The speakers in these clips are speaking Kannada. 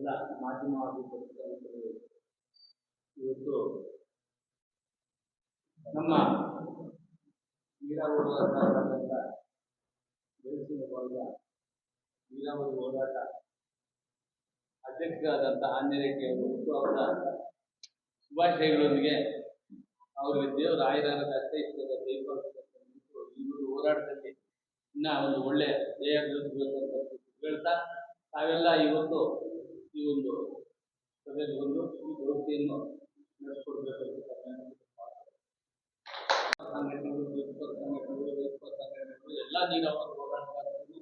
ಎಲ್ಲ ಮಾಧ್ಯಮ ಇವತ್ತು ನಮ್ಮ ನೀರಾವರಿ ಹೋರಾಟ ಬೆಳೆಸಿನ ವರ್ಗ ನೀರಾವರಿ ಹೋರಾಟ ಅಧ್ಯಕ್ಷರಾದಂಥ ಆಂಜನೇಯ ಅವರು ಮತ್ತು ಅವರ ಶುಭಾಶಯಗಳೊಂದಿಗೆ ಅವರಿಗೆ ದೇವರ ಆಯುರಾರದ ಅಷ್ಟೈಶ್ವರ್ಯ ಈ ಒಂದು ಹೋರಾಟದಲ್ಲಿ ಇನ್ನ ಒಂದು ಒಳ್ಳೆ ಅಂತ ಹೇಳ್ತಾ, ತಾವೆಲ್ಲ ಇವತ್ತು ಈ ಒಂದು ಸಭೆಗೆ ಬಂದು ಈ ಪ್ರವೃತ್ತಿಯನ್ನು ನಡೆಸ್ಕೊಡ್ಬೇಕು ಅಂತ ತಮ್ಮಲ್ಲಿ ಸಂಘಟನೆಗಳು ಸಂಘಟನೆಗಳು ಎಲ್ಲ ನೀರಾವರಿ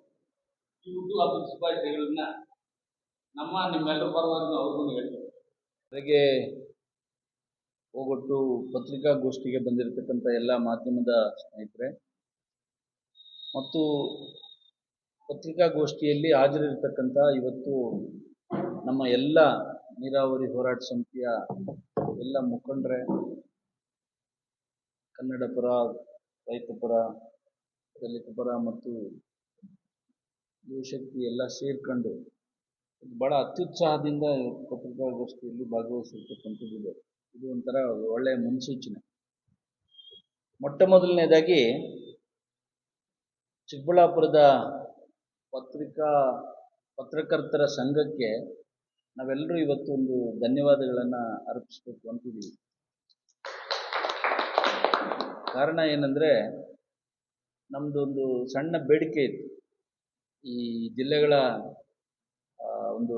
ಈ ಹುಟ್ಟುಹಬ್ಬದ ಶುಭಾಶಯಗಳನ್ನ ನಮ್ಮ ನಿಮ್ಮೆಲ್ಲರ ಪರವಾಗಿ ಅವ್ರಿಗೂ ಹೇಳ್ತೇವೆ ಹೋಗೊಟ್ಟು ಪತ್ರಿಕಾಗೋಷ್ಠಿಗೆ ಬಂದಿರತಕ್ಕಂಥ ಎಲ್ಲ ಮಾಧ್ಯಮದ ಸ್ನೇಹಿತರೆ, ಮತ್ತು ಪತ್ರಿಕಾಗೋಷ್ಠಿಯಲ್ಲಿ ಹಾಜರಿರ್ತಕ್ಕಂಥ ಇವತ್ತು ನಮ್ಮ ಎಲ್ಲ ನೀರಾವರಿ ಹೋರಾಟ ಸಮಿತಿಯ ಎಲ್ಲ ಮುಖಂಡರೇ ಕನ್ನಡ ಪರ ರೈತ ಪರ ಪರ ಮತ್ತು ಯುವಶಕ್ತಿ ಎಲ್ಲ ಸೇರ್ಕೊಂಡು ಬಹಳ ಅತ್ಯುತ್ಸಾಹದಿಂದ ಪತ್ರಿಕಾಗೋಷ್ಠಿಯಲ್ಲಿ ಭಾಗವಹಿಸಿರ್ತಕ್ಕಂಥದ್ದಿದೆ. ಇದು ಒಂಥರ ಒಳ್ಳೆಯ ಮುನ್ಸೂಚನೆ. ಮೊಟ್ಟ ಮೊದಲನೇದಾಗಿ ಚಿಕ್ಕಬಳ್ಳಾಪುರದ ಪತ್ರಿಕಾ, ಪತ್ರಕರ್ತರ ಸಂಘಕ್ಕೆ ನಾವೆಲ್ಲರೂ ಇವತ್ತು ಒಂದು ಧನ್ಯವಾದಗಳನ್ನು ಅರ್ಪಿಸ್ಬೇಕು ಅಂತಿದ್ದೀವಿ ಕಾರಣ ಏನಂದರೆ ನಮ್ಮದೊಂದು ಸಣ್ಣ ಬೇಡಿಕೆ ಇತ್ತು. ಈ ಜಿಲ್ಲೆಗಳ ಒಂದು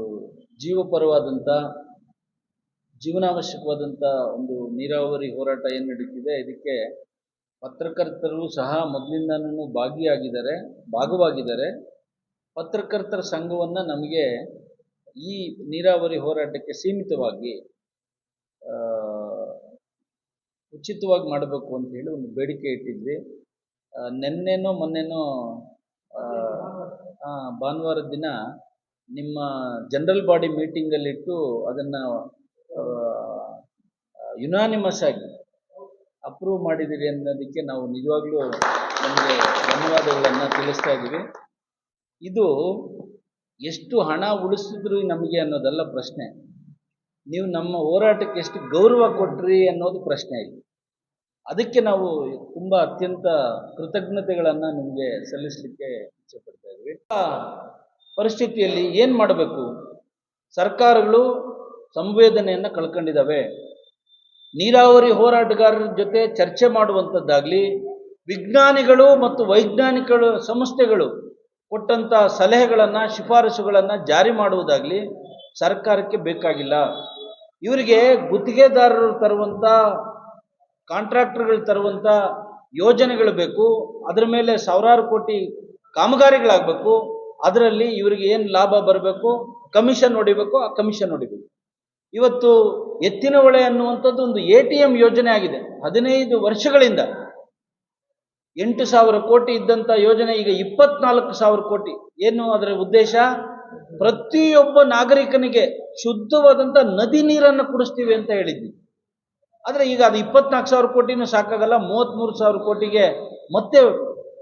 ಜೀವಪರವಾದಂಥ ಜೀವನಾವಶ್ಯಕವಾದಂಥ ಒಂದು ನೀರಾವರಿ ಹೋರಾಟ ಏನು ನಡೀತಿದೆ, ಇದಕ್ಕೆ ಪತ್ರಕರ್ತರು ಸಹ ಮೊದಲಿಂದನೂ ಭಾಗಿಯಾಗಿದ್ದಾರೆ, ಭಾಗವಾಗಿದ್ದಾರೆ. ಪತ್ರಕರ್ತರ ಸಂಘವನ್ನು ನಮಗೆ ಈ ನೀರಾವರಿ ಹೋರಾಟಕ್ಕೆ ಸೀಮಿತವಾಗಿ ಉಚಿತವಾಗಿ ಮಾಡಬೇಕು ಅಂತ ಹೇಳಿ ಒಂದು ಬೇಡಿಕೆ ಇಟ್ಟಿದ್ವಿ. ನಿನ್ನೆನೋ ಮೊನ್ನೆನೋ ಭಾನುವಾರದ ದಿನ ನಿಮ್ಮ ಜನರಲ್ ಬಾಡಿ ಮೀಟಿಂಗಲ್ಲಿಟ್ಟು ಅದನ್ನು ಯುನಾನಿಮಸ್ ಆಗಿ ಅಪ್ರೂವ್ ಮಾಡಿದ್ದೀರಿ ಅನ್ನೋದಕ್ಕೆ ನಾವು ನಿಜವಾಗ್ಲೂ ನಮಗೆ ಧನ್ಯವಾದಗಳನ್ನು ತಿಳಿಸ್ತಾ ಇದ್ದೀವಿ ಇದು ಎಷ್ಟು ಹಣ ಉಳಿಸಿದ್ರು ನಮಗೆ ಅನ್ನೋದಲ್ಲ ಪ್ರಶ್ನೆ. ನೀವು ನಮ್ಮ ಹೋರಾಟಕ್ಕೆ ಎಷ್ಟು ಗೌರವ ಕೊಟ್ರಿ ಅನ್ನೋದು ಪ್ರಶ್ನೆ ಇಲ್ಲಿ. ಅದಕ್ಕೆ ನಾವು ತುಂಬ ಅತ್ಯಂತ ಕೃತಜ್ಞತೆಗಳನ್ನು ನಿಮಗೆ ಸಲ್ಲಿಸಲಿಕ್ಕೆ ಇಚ್ಛೆ ಪಡ್ತಾ ಇದ್ವಿ. ಆ ಪರಿಸ್ಥಿತಿಯಲ್ಲಿ ಏನು ಮಾಡಬೇಕು? ಸರ್ಕಾರಗಳು ಸಂವೇದನೆಯನ್ನು ಕಳ್ಕೊಂಡಿದ್ದಾವೆ ನೀರಾವರಿ ಹೋರಾಟಗಾರರ ಜೊತೆ ಚರ್ಚೆ ಮಾಡುವಂಥದ್ದಾಗಲಿ ವಿಜ್ಞಾನಿಗಳು ಮತ್ತು ವೈಜ್ಞಾನಿಕ ಸಂಸ್ಥೆಗಳು ಕೊಟ್ಟಂಥ ಸಲಹೆಗಳನ್ನು, ಶಿಫಾರಸುಗಳನ್ನು ಜಾರಿ ಮಾಡುವುದಾಗಲಿ ಸರ್ಕಾರಕ್ಕೆ ಬೇಕಾಗಿಲ್ಲ. ಇವರಿಗೆ ಗುತ್ತಿಗೆದಾರರು ತರುವಂಥ ಕಾಂಟ್ರಾಕ್ಟರ್ಗಳು ತರುವಂಥ ಯೋಜನೆಗಳು ಬೇಕು. ಅದರ ಮೇಲೆ ಸಾವಿರಾರು ಕೋಟಿ ಕಾಮಗಾರಿಗಳಾಗಬೇಕು. ಅದರಲ್ಲಿ ಇವರಿಗೆ ಏನು ಲಾಭ ಬರಬೇಕು? ಕಮಿಷನ್ ಹೊಡಿಬೇಕು, ಆ ಕಮಿಷನ್ ಹೊಡಿಬೇಕು. ಇವತ್ತು ಎತ್ತಿನ ಹೊಳೆ ಅನ್ನುವಂಥದ್ದು ಒಂದು ಎ ಟಿ ಎಂ ಯೋಜನೆ ಆಗಿದೆ. ಹದಿನೈದು ವರ್ಷಗಳಿಂದ. ಎಂಟು ಸಾವಿರ ಕೋಟಿ ಇದ್ದಂಥ ಯೋಜನೆ ಈಗ ಇಪ್ಪತ್ನಾಲ್ಕು ಸಾವಿರ ಕೋಟಿ. ಏನು ಅದರ ಉದ್ದೇಶ? ಪ್ರತಿಯೊಬ್ಬ ನಾಗರಿಕನಿಗೆ ಶುದ್ಧವಾದಂಥ ನದಿ ನೀರನ್ನು ಕುಡಿಸ್ತೀವಿ ಅಂತ ಹೇಳಿದ್ವಿ. ಆದರೆ ಈಗ ಅದು ಇಪ್ಪತ್ನಾಲ್ಕು ಸಾವಿರ ಕೋಟಿನೂ ಸಾಕಾಗಲ್ಲ ಮೂವತ್ತ್ಮೂರು ಸಾವಿರ ಕೋಟಿಗೆ ಮತ್ತೆ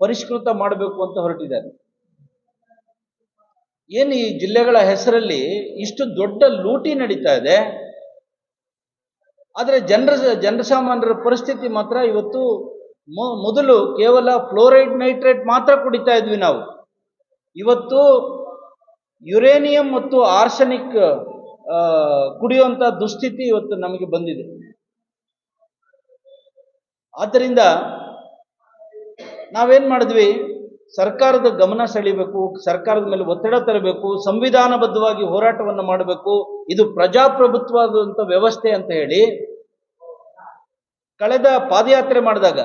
ಪರಿಷ್ಕೃತ ಮಾಡಬೇಕು ಅಂತ ಹೊರಟಿದ್ದಾರೆ. ಏನು ಈ ಜಿಲ್ಲೆಗಳ ಹೆಸರಲ್ಲಿ ಇಷ್ಟು ದೊಡ್ಡ ಲೂಟಿ ನಡೀತಾ ಇದೆ? ಆದರೆ ಜನರ, ಜನಸಾಮಾನ್ಯರ ಪರಿಸ್ಥಿತಿ ಮಾತ್ರ ಇವತ್ತು ಮೊದಲು ಕೇವಲ ಫ್ಲೋರೈಡ್ ನೈಟ್ರೇಟ್ ಮಾತ್ರ ಕುಡಿತಾ ಇದ್ವಿ ನಾವು. ಇವತ್ತು ಯುರೇನಿಯಂ ಮತ್ತು ಆರ್ಸೆನಿಕ್ ಕುಡಿಯುವಂಥ ದುಸ್ಥಿತಿ ಇವತ್ತು ನಮಗೆ ಬಂದಿದೆ. ಆದ್ದರಿಂದ ನಾವೇನ್ ಮಾಡಿದ್ವಿ? ಸರ್ಕಾರದ ಗಮನ ಸೆಳೀಬೇಕು ಸರ್ಕಾರದ ಮೇಲೆ ಒತ್ತಡ ತರಬೇಕು, ಸಂವಿಧಾನಬದ್ಧವಾಗಿ ಹೋರಾಟವನ್ನು ಮಾಡಬೇಕು. ಇದು ಪ್ರಜಾಪ್ರಭುತ್ವದಂತ ವ್ಯವಸ್ಥೆ ಅಂತ ಹೇಳಿ, ಕಳೆದ ಪಾದಯಾತ್ರೆ ಮಾಡಿದಾಗ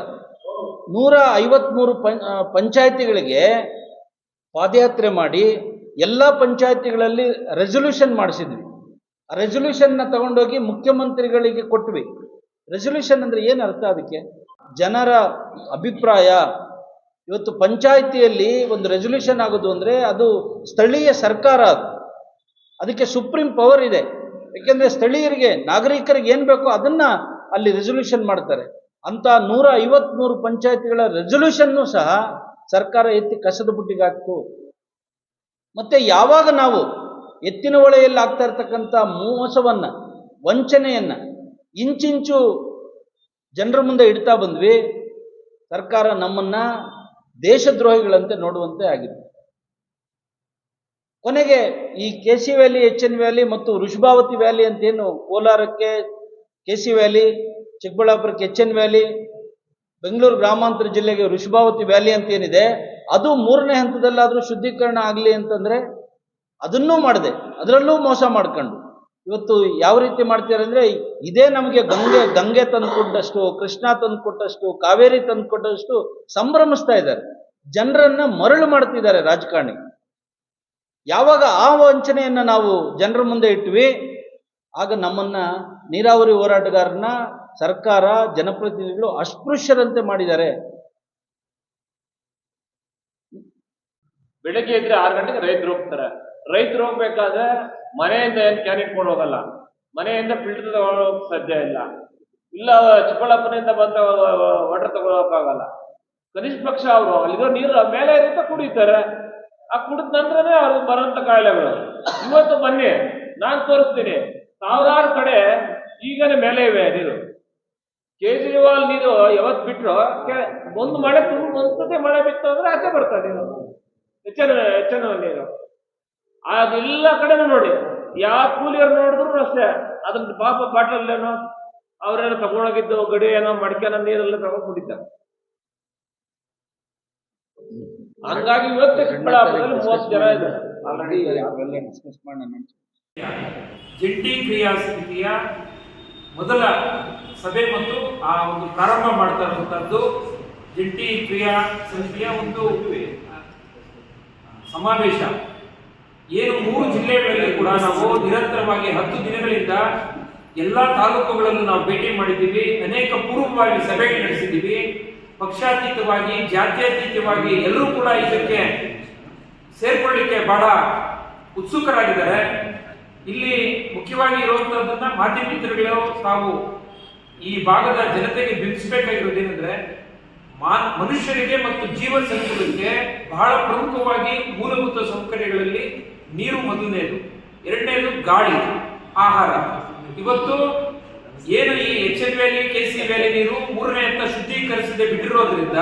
ನೂರ ಐವತ್ಮೂರು ಪಂಚಾಯತಿಗಳಿಗೆ ಪಾದಯಾತ್ರೆ ಮಾಡಿ ಎಲ್ಲ ಪಂಚಾಯತಿಗಳಲ್ಲಿ ರೆಸೊಲ್ಯೂಷನ್ ಮಾಡಿಸಿದ್ವಿ. ಆ ರೆಸೊಲ್ಯೂಷನ್ನ ತಗೊಂಡೋಗಿ ಮುಖ್ಯಮಂತ್ರಿಗಳಿಗೆ ಕೊಟ್ವಿ. ರೆಸೊಲ್ಯೂಷನ್ ಅಂದರೆ ಏನು ಅರ್ಥ ಅದಕ್ಕೆ? ಜನರ ಅಭಿಪ್ರಾಯ. ಇವತ್ತು ಪಂಚಾಯಿತಿಯಲ್ಲಿ ಒಂದು ರೆಸೊಲ್ಯೂಷನ್ ಆಗೋದು ಅಂದರೆ ಅದು ಸ್ಥಳೀಯ ಸರ್ಕಾರ ಅದು. ಅದಕ್ಕೆ ಸುಪ್ರೀಂ ಪವರ್ ಇದೆ. ಯಾಕೆಂದರೆ ಸ್ಥಳೀಯರಿಗೆ, ನಾಗರಿಕರಿಗೆ ಏನು ಬೇಕೋ ಅದನ್ನು ಅಲ್ಲಿ ರೆಸೊಲ್ಯೂಷನ್ ಮಾಡ್ತಾರೆ. ಅಂತ ನೂರ ಐವತ್ಮೂರು ಪಂಚಾಯತಿಗಳ ರೆಸೊಲ್ಯೂಷನ್ನು ಸಹ ಸರ್ಕಾರ ಎತ್ತಿ ಕಸದ ಬುಟ್ಟಿಗೆ ಹಾಕ್ತು. ಮತ್ತೆ ಯಾವಾಗ ನಾವು ಎತ್ತಿನ ಒಳೆಯಲ್ಲಿ ಆಗ್ತಾ ಇರ್ತಕ್ಕಂಥ ಮೋಸವನ್ನು, ವಂಚನೆಯನ್ನು ಇಂಚಿಂಚು ಜನರ ಮುಂದೆ ಇಡ್ತಾ ಬಂದ್ವಿ, ಸರ್ಕಾರ ನಮ್ಮನ್ನು ದೇಶದ್ರೋಹಿಗಳಂತೆ ನೋಡುವಂತೆ ಆಗಿದೆ. ಕೊನೆಗೆ ಈ K C valley H N valley ಮತ್ತು ಋಷಭಾವತಿ ವ್ಯಾಲಿ ಅಂತೇನು ಕೋಲಾರಕ್ಕೆ ಕೆ ಸಿ ವ್ಯಾಲಿ ಚಿಕ್ಕಬಳ್ಳಾಪುರಕ್ಕೆ ಎನ್ ವ್ಯಾಲಿ, ಬೆಂಗಳೂರು ಗ್ರಾಮಾಂತರ ಜಿಲ್ಲೆಗೆ ವೃಷಭಾವತಿ ವ್ಯಾಲಿ ಅಂತ ಏನಿದೆ, ಅದು ಮೂರನೇ ಹಂತದಲ್ಲಾದರೂ ಶುದ್ಧೀಕರಣ ಆಗಲಿ ಅಂತಂದರೆ ಅದನ್ನೂ ಮಾಡಿದೆ, ಅದರಲ್ಲೂ ಮೋಸ ಮಾಡ್ಕೊಂಡು. ಇವತ್ತು ಯಾವ ರೀತಿ ಮಾಡ್ತಾರೆ ಅಂದರೆ, ಇದೇ ನಮಗೆ ಗಂಗೆ ಗಂಗೆ ತಂದುಕೊಟ್ಟಷ್ಟು ಕೃಷ್ಣ ತಂದುಕೊಟ್ಟಷ್ಟು ಕಾವೇರಿ ತಂದುಕೊಟ್ಟಷ್ಟು ಸಂಭ್ರಮಿಸ್ತಾ ಇದ್ದಾರೆ. ಜನರನ್ನ ಮರಳು ಮಾಡ್ತಿದ್ದಾರೆ ರಾಜಕಾರಣಿ. ಯಾವಾಗ ಆ ವಂಚನೆಯನ್ನು ನಾವು ಜನರ ಮುಂದೆ ಇಟ್ವಿ, ಆಗ ನಮ್ಮನ್ನ ನೀರಾವರಿ ಹೋರಾಟಗಾರನ ಸರ್ಕಾರ ಜನಪ್ರತಿನಿಧಿಗಳು ಅಸ್ಪೃಶ್ಯರಂತೆ ಮಾಡಿದ್ದಾರೆ. ಬೆಳಗ್ಗೆ ಇದ್ರೆ ಆರು ಗಂಟೆಗೆ ರೈತರು ಹೋಗ್ತಾರೆ. ರೈತರು ಹೋಗ್ಬೇಕಾದ್ರೆ ಮನೆಯಿಂದ ಏನ್ ಕ್ಯಾನ್ ಇಟ್ಕೊಂಡು ಹೋಗಲ್ಲ. ಮನೆಯಿಂದ ಫಿಲ್ಟರ್ ತಗೊಳ್ಳೋಕ್ ಸಾಧ್ಯ ಇಲ್ಲ. ಇಲ್ಲ, ಚಿಕ್ಕಬಳ್ಳಾಪುರದಿಂದ ಬಂದ ವಾಟರ್ ತಗೊಳಕಾಗಲ್ಲ ಕನಿಷ್ಠ ಪಕ್ಷ ಅವರು, ಅಲ್ಲಿರೋ ನೀರು ಮೇಲೆ ಇರುತ್ತೆ, ಕುಡಿತಾರೆ. ಆ ಕುಡಿದ ನಂತರನೇ ಅವ್ರಿಗೆ ಬರುವಂತ ಕಾಯಿಲೆಗಳು. ಇವತ್ತು ಬನ್ನಿ, ನಾನ್ ತೋರಿಸ್ತೀನಿ. ಸಾವಿರಾರು ಕಡೆ ಈಗಲೇ ಮೇಲೆ ಇವೆ ನೀರು. ಕೇಜ್ರಿವಾಲ್ ನೀನು ಯಾವತ್ ಬಿಟ್ರು ಕೆ- ಒಂದು ಮಳೆ ತುಂಬ ಒಂದ್ಸತಿ ಮಳೆ ಬಿತ್ತು ಅಂದ್ರೆ ಆಚೆ ಬರ್ತದೆ ನೀನು ಹೆಚ್ಚನ ಹೆಚ್ಚಿನ ನೀರು ಅದೆಲ್ಲ ಕಡೆನೂ ನೋಡಿ. ಯಾವ ಕೂಲಿಯವ್ರು ನೋಡಿದ್ರು ಅಷ್ಟೇ. ಅದನ್ನ ಪಾಪ ಬಾಟ್ಲಲ್ಲೇನೋ ಅವ್ರೇನೋ ತಗೊಂಡೋಗಿದ್ದು ಗಡಿ ಏನೋ ಮಡಿಕೆನ ನೀರೆಲ್ಲ ತಗೊಂಡು ಕುಡಿತಾರೆ. ಹಂಗಾಗಿ ಇವತ್ತು ಚಿಕ್ಕಬಳ್ಳಾಪುರದಲ್ಲಿ ಮೂವತ್ತು ಜನ ಇದೆ ಆಲ್ರೆಡಿ ಡಿಸ್ಕಸ್ ಮಾಡೋಣ ಜಂಟಿ ಕ್ರಿಯಾ ಸಮಿತಿಯ ಮೊದಲ ಸಭೆ ಮತ್ತು ಆ ಒಂದು ಪ್ರಾರಂಭ ಮಾಡ್ತಾ ಇರುವಂತಹದ್ದು ಜಂಟಿ ಕ್ರಿಯಾ ಸಮಿತಿಯ ಒಂದು ಸಮಾವೇಶ. ಏನು ಮೂರು ಜಿಲ್ಲೆಗಳಲ್ಲಿ ಕೂಡ ನಾವು ನಿರಂತರವಾಗಿ ಹತ್ತು ದಿನಗಳಿಂದ ಎಲ್ಲ ತಾಲೂಕುಗಳನ್ನು ನಾವು ಭೇಟಿ ಮಾಡಿದ್ದೀವಿ. ಅನೇಕ ಪೂರ್ವವಾಗಿ ಸಭೆಗಳು ನಡೆಸಿದ್ದೀವಿ. ಪಕ್ಷಾತೀತವಾಗಿ, ಜಾತ್ಯತೀತವಾಗಿ ಎಲ್ಲರೂ ಕೂಡ ಇದಕ್ಕೆ ಸೇರ್ಕೊಳ್ಳಿಕ್ಕೆ ಬಹಳ ಉತ್ಸುಕರಾಗಿದ್ದಾರೆ. ಇಲ್ಲಿ ಮುಖ್ಯವಾಗಿ ಇರುವಂತಹದ್ದನ್ನ ಮಾಧ್ಯಮ ಮಿತ್ರಗಳು ತಾವು ಈ ಭಾಗದ ಜನತೆಗೆ ಬಿಂಬಿಸಬೇಕಾಗಿರೋದೇನೆಂದ್ರೆ ಏನಂದ್ರೆ ಮನುಷ್ಯರಿಗೆ ಮತ್ತು ಜೀವ ಸಂಕುಲಕ್ಕೆ ಬಹಳ ಪ್ರಮುಖವಾಗಿ ಮೂಲಭೂತ ಸೌಕರ್ಯಗಳಲ್ಲಿ ನೀರು ಮೊದಲನೇದು. ಎರಡನೇದು ಗಾಳಿ, ಆಹಾರ. ಇವತ್ತು ಏನು ಈ H N valley K C valley ನೀರು ಮೂರನೇ ಅಂತ ಶುದ್ಧೀಕರಿಸದೆ ಬಿಟ್ಟಿರೋದ್ರಿಂದ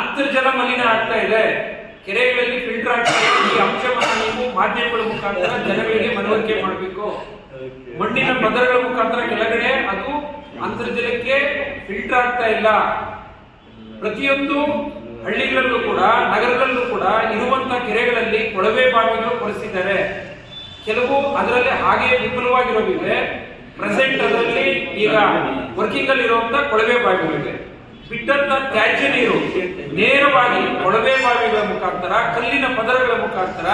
ಅಂತರ್ಜಲ ಮಲಿನ ಆಗ್ತಾ ಇದೆ. ಕೆರೆಗಳಲ್ಲಿ ಫಿಲ್ಟರ್ ಆಗ್ತಾ ಇದೆ. ಈ ಅಂಶವನ್ನು ಮಾಧ್ಯಮಗಳ ಮುಖಾಂತರ ಜನಗಳಿಗೆ ಮನವರಿಕೆ ಮಾಡಬೇಕು. ಮಣ್ಣಿನ ಪದರಗಳ ಮುಖಾಂತರ ಕೆಳಗಡೆ ಅದು ಅಂತರ್ಜಲಕ್ಕೆ ಫಿಲ್ಟರ್ ಆಗ್ತಾ ಇಲ್ಲ. ಪ್ರತಿಯೊಂದು ಹಳ್ಳಿಗಳಲ್ಲೂ ಕೂಡ, ನಗರದಲ್ಲೂ ಕೂಡ ಇರುವಂತ ಕೆರೆಗಳಲ್ಲಿ ಕೊಳವೆ ಬಾವಿಗಳು ಕೊಡಿಸಿದ್ದಾರೆ ಕೆಲವು ಅದರಲ್ಲಿ ಹಾಗೆ ವಿಫಲವಾಗಿರೋದಿದೆ. ಪ್ರೆಸೆಂಟ್ ಅದರಲ್ಲಿ ಈಗ ವರ್ಕಿಂಗ್ ಅಲ್ಲಿ ಇರುವಂತ ಕೊಳವೆ ಬಾವಿಗಳಿವೆ ಬಿಟ್ಟಂತ ತ್ಯಾಜ್ಯ ನೀರು ನೇರವಾಗಿ ಕೊಳವೆ ಬಾವಿಗಳ ಮುಖಾಂತರ, ಕಲ್ಲಿನ ಪದರಗಳ ಮುಖಾಂತರ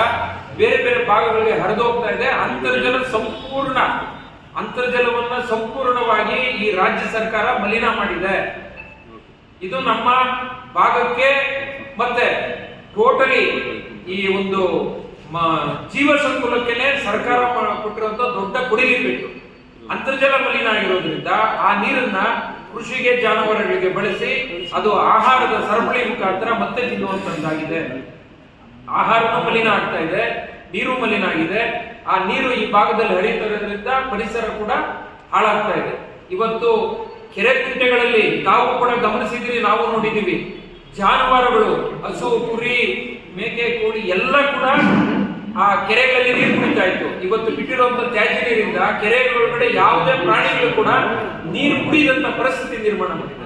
ಬೇರೆ ಬೇರೆ ಭಾಗಗಳಿಗೆ ಹರಿದೋಗ್ತಾ ಇದೆ. ಅಂತರ್ಜಲ ಸಂಪೂರ್ಣ, ಅಂತರ್ಜಲವನ್ನ ಸಂಪೂರ್ಣವಾಗಿ ಈ ರಾಜ್ಯ ಸರ್ಕಾರ ಮಲಿನ ಮಾಡಿದೆ. ಇದು ನಮ್ಮ ಭಾಗಕ್ಕೆ ಮತ್ತೆ ಟೋಟಲಿ ಈ ಒಂದು ಜೀವ ಸಂಕುಲಕ್ಕೆ ಸರ್ಕಾರ ಕೊಟ್ಟಿರುವಂತ ದೊಡ್ಡ ಕೊಡುಗೆ ಬಿಟ್ಟು ಅಂತರ್ಜಲ ಮಲಿನ ಆಗಿರೋದ್ರಿಂದ ಆ ನೀರನ್ನ ಕೃಷಿಗೆ, ಜಾನುವಾರುಗಳಿಗೆ ಬಳಸಿ ಅದು ಆಹಾರದ ಸರಪಳಿ ಮುಖಾಂತರ ಮತ್ತೆ ತಿನ್ನುವಂತದ್ದಾಗಿದೆ. ಆಹಾರನೂ ಮಲಿನ ಆಗ್ತಾ ಇದೆ, ನೀರು ಮಲಿನ ಆಗಿದೆ. ಆ ನೀರು ಈ ಭಾಗದಲ್ಲಿ ಹರಿಯುತ್ತಿರೋದ್ರಿಂದ ಪರಿಸರ ಕೂಡ ಹಾಳಾಗ್ತಾ ಇದೆ. ಇವತ್ತು ಕೆರೆ ಕುಂಟೆಗಳಲ್ಲಿ ತಾವು ಕೂಡ ಗಮನಿಸಿದಿರಿ ನಾವು ನೋಡಿದೀವಿ ಜಾನುವಾರುಗಳು, ಹಸು, ಕುರಿ, ಮೇಕೆ, ಕೋಳಿ ಎಲ್ಲ ಕೂಡ ಆ ಕೆರೆಗಳಲ್ಲಿ ನೀರು ಕುಡಿತಾ ಇತ್ತು. ಇವತ್ತು ಬಿಟ್ಟಿರುವಂತ ತ್ಯಾಜ್ಯ ನೀರಿಂದ ಕೆರೆಗಳೊಳಗಡೆ ಯಾವುದೇ ಪ್ರಾಣಿಗಳು ಕೂಡ ನೀರು ಕುಡಿದಂತ ಪರಿಸ್ಥಿತಿ ನಿರ್ಮಾಣ ಮಾಡಿದೆ.